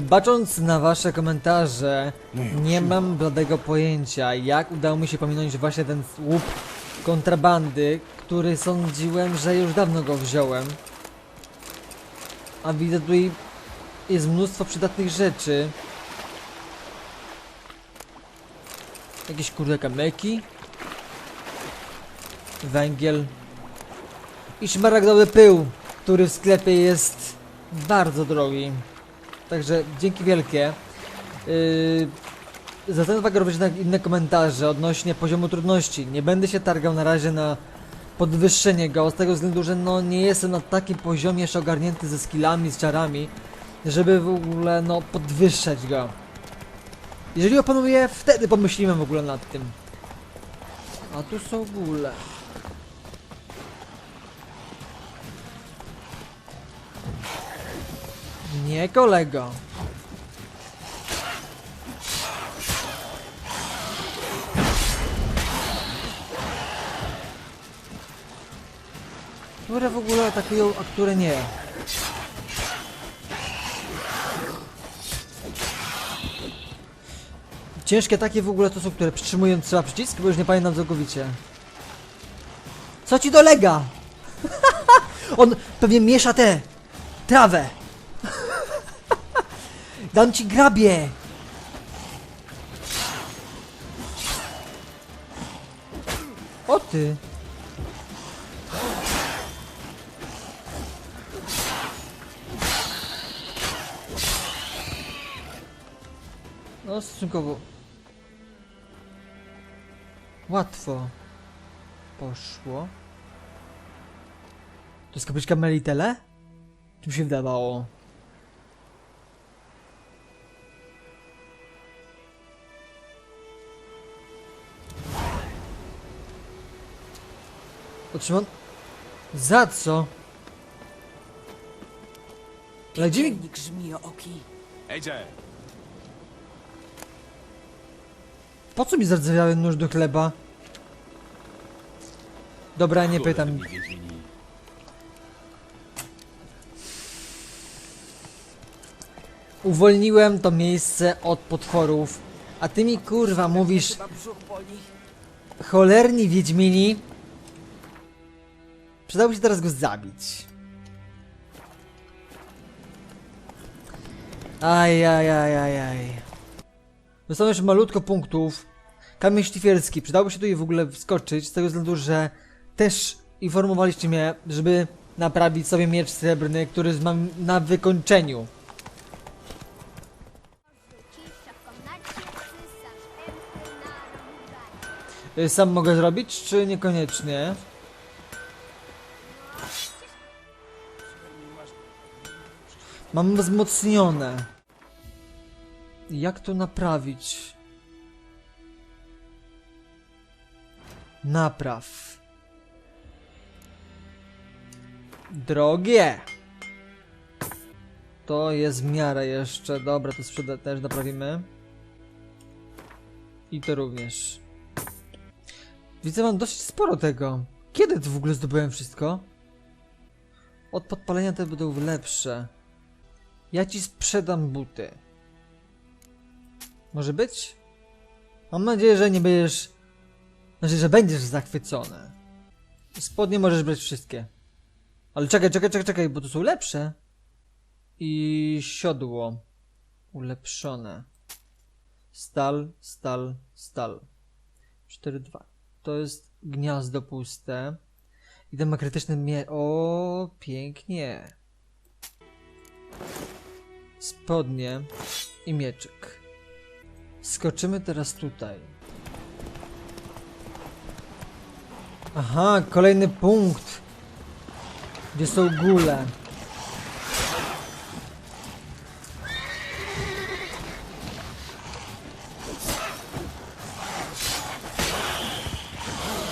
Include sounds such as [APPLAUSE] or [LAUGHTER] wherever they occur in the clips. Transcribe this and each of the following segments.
Bacząc na wasze komentarze, nie mam bladego pojęcia, jak udało mi się pominąć właśnie ten słup kontrabandy, który sądziłem, że już dawno go wziąłem. A widzę tutaj jest mnóstwo przydatnych rzeczy. Jakieś kurde kamyki. Węgiel. I szmaragdowy pył, który w sklepie jest bardzo drogi. Także dzięki wielkie. Yy, zwracam uwagę również na inne komentarze odnośnie poziomu trudności. Nie będę się targał na razie na podwyższenie go, z tego względu, że no nie jestem na takim poziomie jeszcze ogarnięty ze skillami, z czarami, żeby w ogóle no podwyższać go. Jeżeli opanuję, wtedy pomyślimy w ogóle nad tym. A tu są góle. Nie kolego. Które w ogóle atakują, a które nie. Ciężkie takie w ogóle to są, które przytrzymują trzeba przycisk, bo już nie pamiętam całkowicie. Co ci dolega? [LAUGHS] On pewnie miesza te trawę. Dam ci grabie! O ty! No stosunkowo łatwo poszło. To jest kapliczka Melitele? Czy mi się wydawało? Otrzymam... Za co? Ale gdzie mi... Piekielnik żmijooki. AJ, Po co mi zardzewiały nóż do chleba? Dobra, nie pytam. Wiedźmini. Uwolniłem to miejsce od potworów. A ty mi kurwa mówisz, Chyba brzuch boli. cholerni wiedźmini. Przydałoby się teraz go zabić. Aj, aj, aj, aj, aj. Dostałem jeszcze malutko punktów. Kamień szlifierski. Przydałoby się tu je w ogóle wskoczyć, z tego względu, że też informowaliście mnie, żeby naprawić sobie miecz srebrny, który mam na wykończeniu. Sam mogę zrobić, czy niekoniecznie? Mam wzmocnione. Jak to naprawić? Napraw. Drogie! To jest w miarę jeszcze. Dobra, to sprzeda też naprawimy. I to również. Widzę, mam dość sporo tego. Kiedy w ogóle zdobyłem wszystko? Od podpalenia te będą lepsze. Ja ci sprzedam buty. Może być? Mam nadzieję, że nie będziesz... Znaczy, że będziesz zachwycony. Spodnie możesz brać wszystkie. Ale czekaj, czekaj, czekaj, czekaj, bo to są lepsze. I siodło. Ulepszone. Stal, stal, stal. 4-2. To jest gniazdo puste. I ten ma krytyczny mie... O, pięknie. Spodnie i mieczyk. Skoczymy teraz tutaj. Aha, kolejny punkt. Gdzie są góle.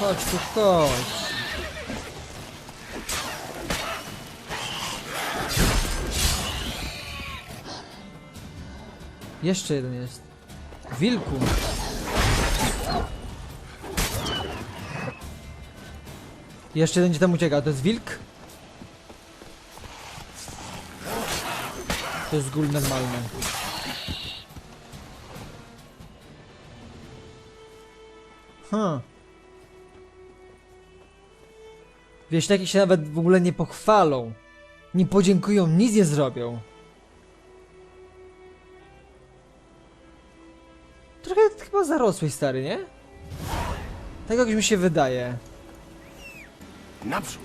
Chodź tu, chodź. Jeszcze jeden jest. Wilku. Jeszcze jeden gdzie tam ucieka, to jest wilk? To jest gul normalny. Hm. Wieśniaki się nawet w ogóle nie pochwalą. Nie podziękują, nic nie zrobią. Zarosłeś, stary, nie? Tak jak mi się wydaje. Naprzód!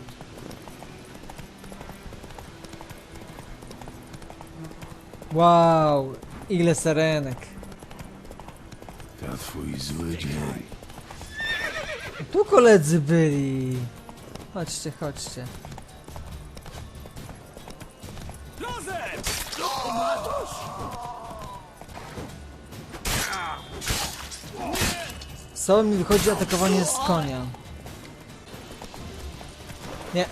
Wow, ile serenek. To twój zły dzień. Tu koledzy byli. Chodźcie, chodźcie. Co mi wychodzi atakowanie z konia? Nie.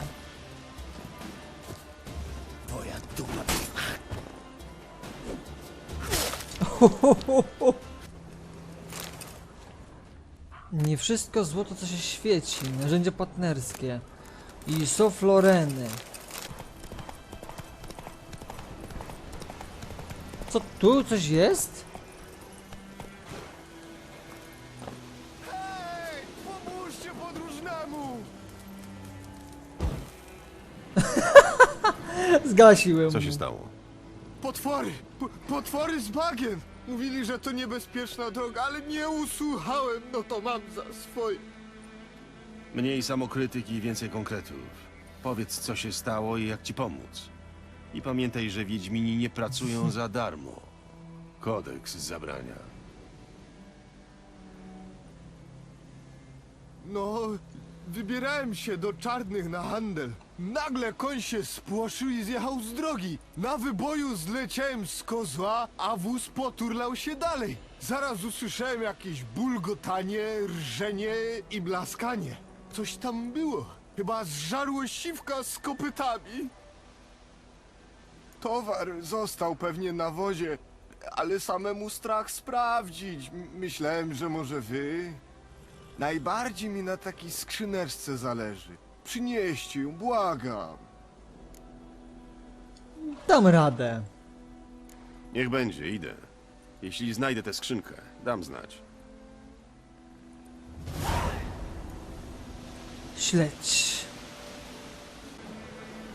[LAUGHS] Nie wszystko złoto, co się świeci. Narzędzia partnerskie. I sofloreny. Co tu coś jest? Zgasiłem. Co się stało? Potwory! P potwory z bagien! Mówili, że to niebezpieczna droga, ale nie usłuchałem, no to mam za swoje. Mniej samokrytyki i więcej konkretów. Powiedz, co się stało i jak ci pomóc. I pamiętaj, że Wiedźmini nie pracują za darmo. Kodeks zabrania. No, wybierałem się do czarnych na handel. Nagle koń się spłoszył i zjechał z drogi. Na wyboju zleciałem z kozła, a wóz poturlał się dalej. Zaraz usłyszałem jakieś bulgotanie, rżenie i blaskanie. Coś tam było. Chyba zżarło siwka z kopytami. Towar został pewnie na wozie, ale samemu strach sprawdzić. Myślałem, że może wy. Najbardziej mi na takiej skrzyneczce zależy. Przynieście ją, błagam. Dam radę. Niech będzie, idę. Jeśli znajdę tę skrzynkę, dam znać. Śledź.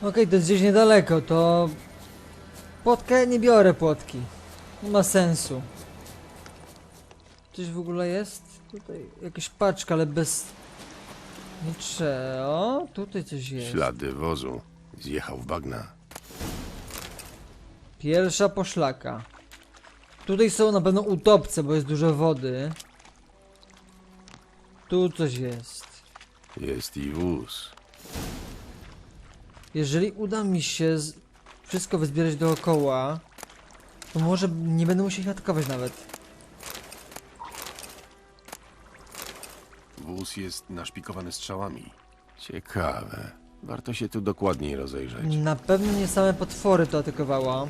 Okej, to jest gdzieś niedaleko, to... Płotkę nie biorę płotki. Nie ma sensu. Coś w ogóle jest? Tutaj jakaś paczka, ale bez... Niczego. Tutaj coś jest. Ślady wozu. Zjechał w bagna. Pierwsza poszlaka. Tutaj są na pewno utopce, bo jest dużo wody. Tu coś jest. Jest i wóz. Jeżeli uda mi się z... wszystko wyzbierać dookoła, to może nie będę musiał ich atakować nawet. Wóz jest naszpikowany strzałami. Ciekawe. Warto się tu dokładniej rozejrzeć. Na pewno nie same potwory to atakowała.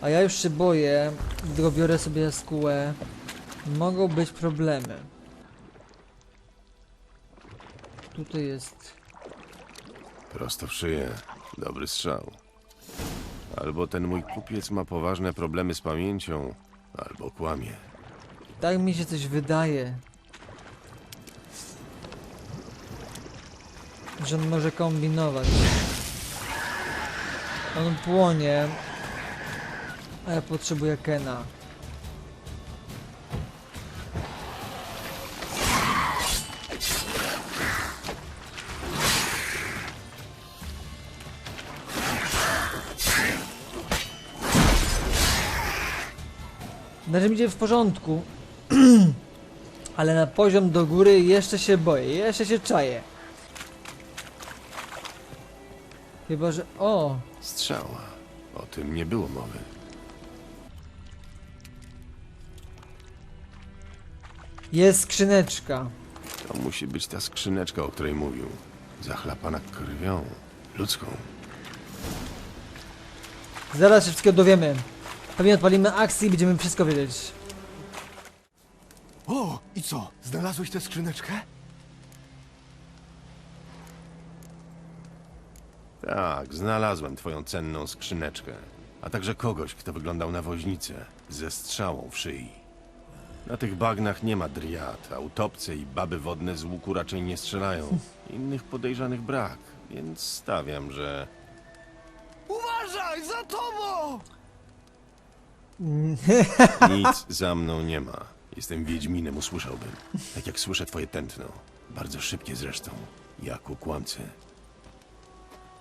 A ja już się boję, gdy go biorę sobie jaskółę. Mogą być problemy. Tutaj jest. Prosto w szyję. Dobry strzał. Albo ten mój kupiec ma poważne problemy z pamięcią, albo kłamie. Tak mi się coś wydaje. Że może kombinować. On płonie. A ja potrzebuję Kena. Na razie idzie w porządku. [CLEARS THROAT] Ale na poziom do góry jeszcze się boję, jeszcze się czaję. Chyba, że... O! Strzała. O tym nie było mowy. Jest skrzyneczka. To musi być ta skrzyneczka, o której mówił. Zachlapana krwią. Ludzką. Zaraz się wszystkiego dowiemy. Pewnie odpalimy akcję i będziemy wszystko wiedzieć. O, i co? Znalazłeś tę skrzyneczkę? Tak, znalazłem twoją cenną skrzyneczkę. a także kogoś, kto wyglądał na woźnicę ze strzałą w szyi. Na tych bagnach nie ma driad, a utopce i baby wodne z łuku raczej nie strzelają. Innych podejrzanych brak, więc stawiam, że... Uważaj, za tobą! [LAUGHS] Nic za mną nie ma. Jestem Wiedźminem, usłyszałbym. Tak jak słyszę twoje tętno. Bardzo szybkie zresztą. Jak u kłamcy.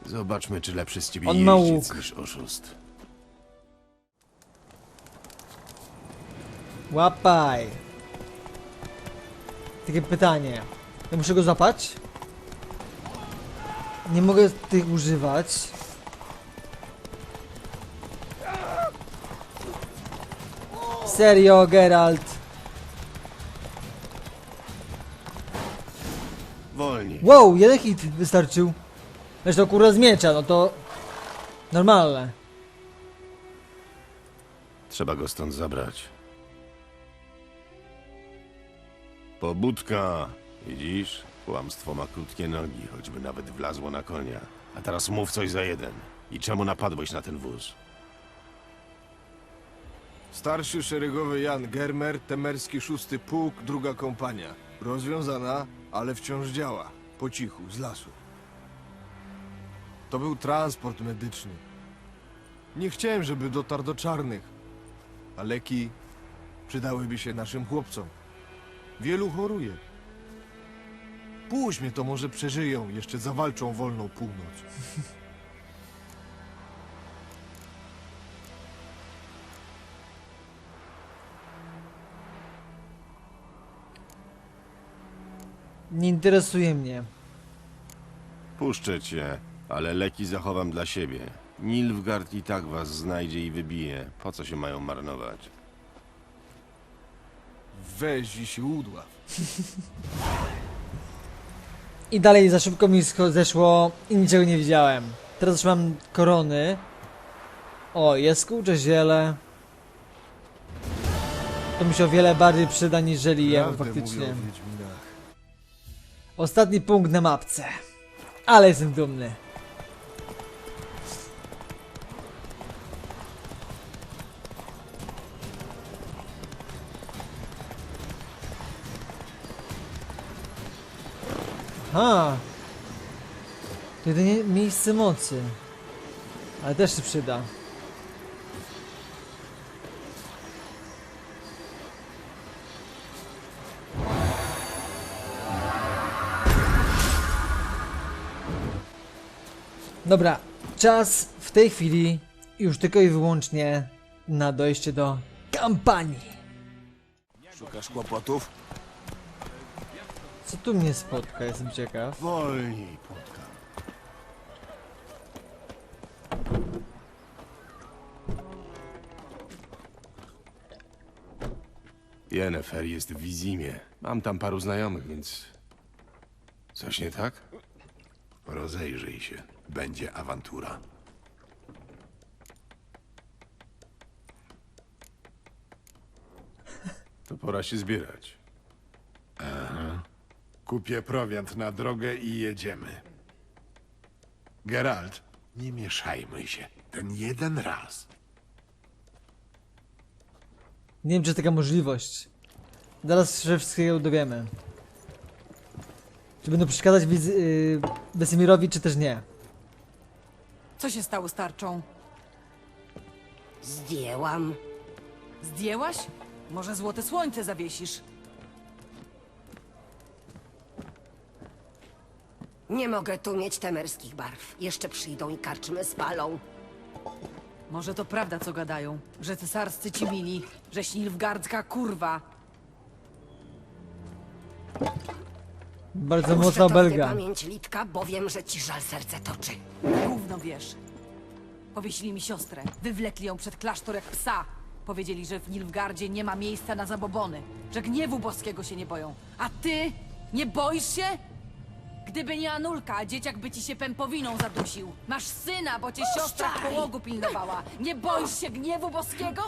Zobaczmy, czy lepszy z ciebie On ma jeździec łuk. niż oszust. Łapaj. Takie pytanie. Ja muszę go złapać? Nie mogę tych używać. Serio, Geralt. Wolniej. Wow, jeden hit wystarczył. Zresztą kurwa z miecza, no to... Normalne. Trzeba go stąd zabrać. Pobudka. Widzisz? Kłamstwo ma krótkie nogi, choćby nawet wlazło na konia. A teraz mów coś za jeden. I czemu napadłeś na ten wóz? Starszy szeregowy Jan Germer, temerski szósty pułk, druga kompania. Rozwiązana, ale wciąż działa. Po cichu, z lasu. To był transport medyczny. Nie chciałem, żeby dotarł do czarnych. A leki przydałyby się naszym chłopcom. Wielu choruje. Puść mnie, to może przeżyją, jeszcze zawalczą wolną północ. Nie interesuje mnie. Puszczę cię, ale leki zachowam dla siebie. Nilfgaard i tak was znajdzie i wybije. Po co się mają marnować? Weź i się udław. [LAUGHS] I dalej za szybko mi zeszło i niczego nie widziałem. Teraz już mam korony. O, jest kurcze ziele. To mi się o wiele bardziej przyda niżeli jemu Prawdę faktycznie. mówią o Wiedźminach. Ostatni punkt na mapce. Ale jestem dumny. Ha. To jedynie miejsce mocy. Ale też się przyda. Dobra, czas w tej chwili już tylko i wyłącznie na dojście do kampanii. Szukasz kłopotów? Co tu mnie spotka, jestem ciekaw. Wolniej, płotka. Jennefer jest w Wizimie. Mam tam paru znajomych, więc... Coś nie tak? Rozejrzyj się. Będzie awantura. To pora się zbierać. Kupię prowiant na drogę i jedziemy. Geralt, nie mieszajmy się. Ten jeden raz. Nie wiem, czy jest taka możliwość. Zaraz się wszystkiego dowiemy. Czy będą przeszkadzać wiz- yy, Besimirowi, czy też nie? Co się stało z tarczą? Zdjęłam. Zdjęłaś? Może złote słońce zawiesisz? Nie mogę tu mieć temerskich barw. Jeszcze przyjdą i karczmy spalą. Może to prawda, co gadają, że cesarscy ci mili, że śnilfgardzka kurwa. Bardzo Puszczę mocna to w belga. pamięć Litka, bo wiem, że ci żal serce toczy. Gówno wiesz. Powiesili mi siostrę, wywlekli ją przed klasztor jak psa. Powiedzieli, że w Nilfgardzie nie ma miejsca na zabobony, że gniewu boskiego się nie boją. A ty? Nie boisz się? Gdyby nie Anulka, dzieciak by ci się pępowiną zadusił. Masz syna, bo cię siostra w połogu pilnowała. Nie boisz się gniewu boskiego?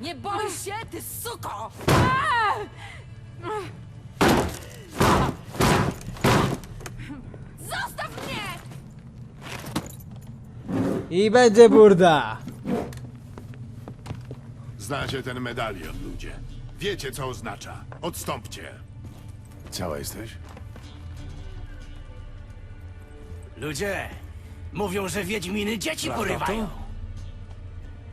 Nie boisz się, ty suko! Zostaw mnie! I będzie burda! Znacie ten medalion, ludzie. Wiecie, co oznacza. Odstąpcie. Cała jesteś? Ludzie, mówią, że wiedźminy dzieci porywają.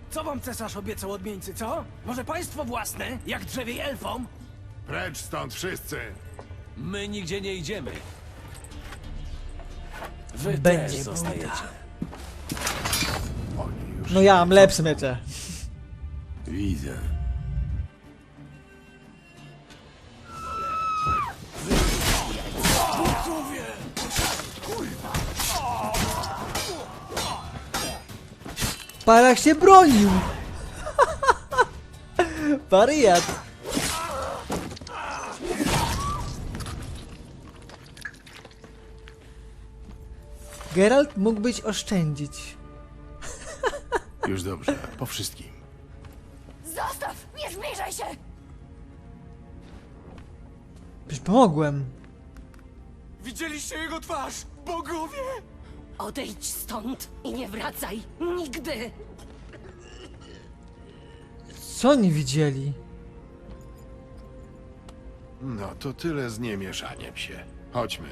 Co wam cesarz obiecał odmieńcy, co? Może państwo własne, jak drzewiej elfom? Precz stąd wszyscy. My nigdzie nie idziemy. Wy Będzie też zostajecie. Oni już... No ja mam lepsze mecze. Widzę. Parach się bronił! [LAUGHS] Wariat! Geralt mógłbyś oszczędzić. [LAUGHS] Już dobrze, po wszystkim. Zostaw! Nie zbliżaj się! Przecież pomogłem. Widzieliście jego twarz, bogowie? Odejdź stąd i nie wracaj! Nigdy! Co oni widzieli? No to tyle z niemieszaniem się. Chodźmy.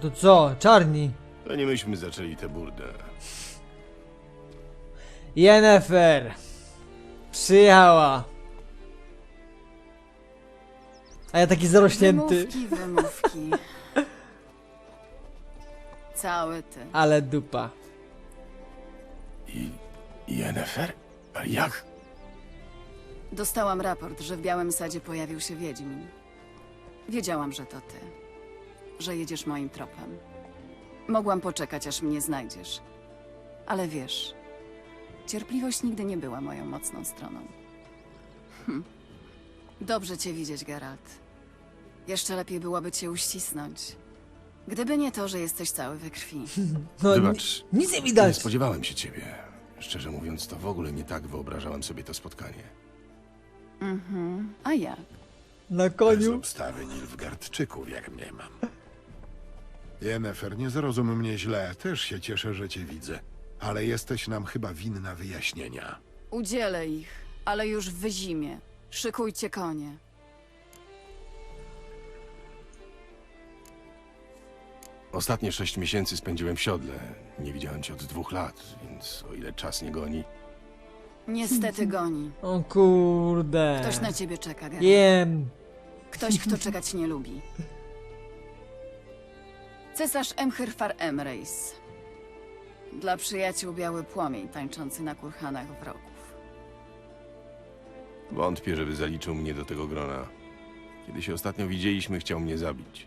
To co? Czarni. To nie myśmy zaczęli tę burdę. Yennefer. Przyjechała. A ja taki zarośnięty. Wymówki, wymówki. Cały ty. Ale dupa. I... Yennefer? A jak? Dostałam raport, że w Białym Sadzie pojawił się Wiedźmin. Wiedziałam, że to ty. Że jedziesz moim tropem. Mogłam poczekać, aż mnie znajdziesz. Ale wiesz, cierpliwość nigdy nie była moją mocną stroną. Hm. Dobrze cię widzieć, Geralt. Jeszcze lepiej byłoby cię uścisnąć. Gdyby nie to, że jesteś cały we krwi. No, Wybacz. ni- nic nie Nie widać. spodziewałem się ciebie. Szczerze mówiąc, to w ogóle nie tak wyobrażałem sobie to spotkanie. Mhm. A jak? Na Bez koniu. obstawy Nilfgaardczyków, jak mnie mam. Jennefer, nie zrozum mnie źle. Też się cieszę, że cię widzę. Ale jesteś nam chyba winna wyjaśnienia. Udzielę ich, ale już w zimie. Szykujcie konie. Ostatnie sześć miesięcy spędziłem w siodle. Nie widziałem cię od dwóch lat, więc o ile czas nie goni... Niestety [LAUGHS] goni. O kurde. Ktoś na ciebie czeka, Geralt. Jem. Ktoś, kto czekać nie lubi. [LAUGHS] Cesarz Emhyr Emreis. Dla przyjaciół biały płomień tańczący na kurhanach wrogów. Wątpię, żeby zaliczył mnie do tego grona. Kiedy się ostatnio widzieliśmy, chciał mnie zabić.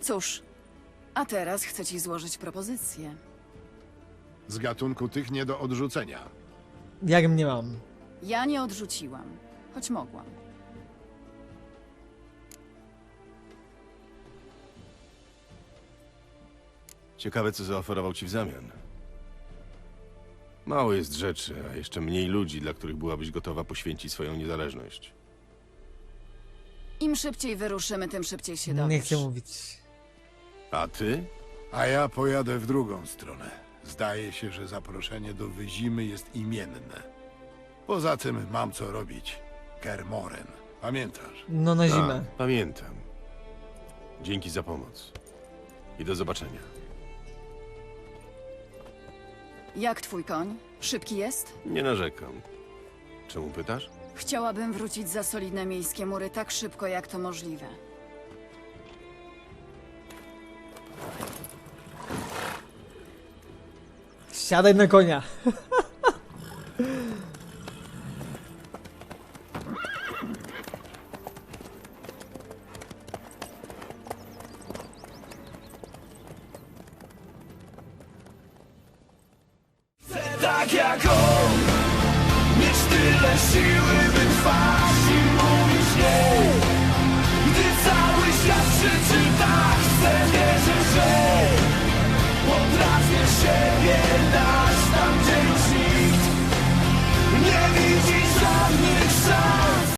Cóż, a teraz chcę ci złożyć propozycję. Z gatunku tych nie do odrzucenia. Jak mnie mam? Ja nie odrzuciłam, choć mogłam. Ciekawe, co zaoferował ci w zamian. Mało jest rzeczy, a jeszcze mniej ludzi, dla których byłabyś gotowa poświęcić swoją niezależność. Im szybciej wyruszymy, tym szybciej się Nie dowiesz. chcę mówić. A ty? A ja pojadę w drugą stronę. Zdaje się, że zaproszenie do Wyzimy jest imienne. Poza tym mam co robić. Kermoren. Pamiętasz? No na zimę. A, pamiętam. Dzięki za pomoc. I do zobaczenia. Jak twój koń? Szybki jest? Nie narzekam. Czemu pytasz? Chciałabym wrócić za solidne miejskie mury tak szybko, jak to możliwe. Siadaj na konia. [LAUGHS]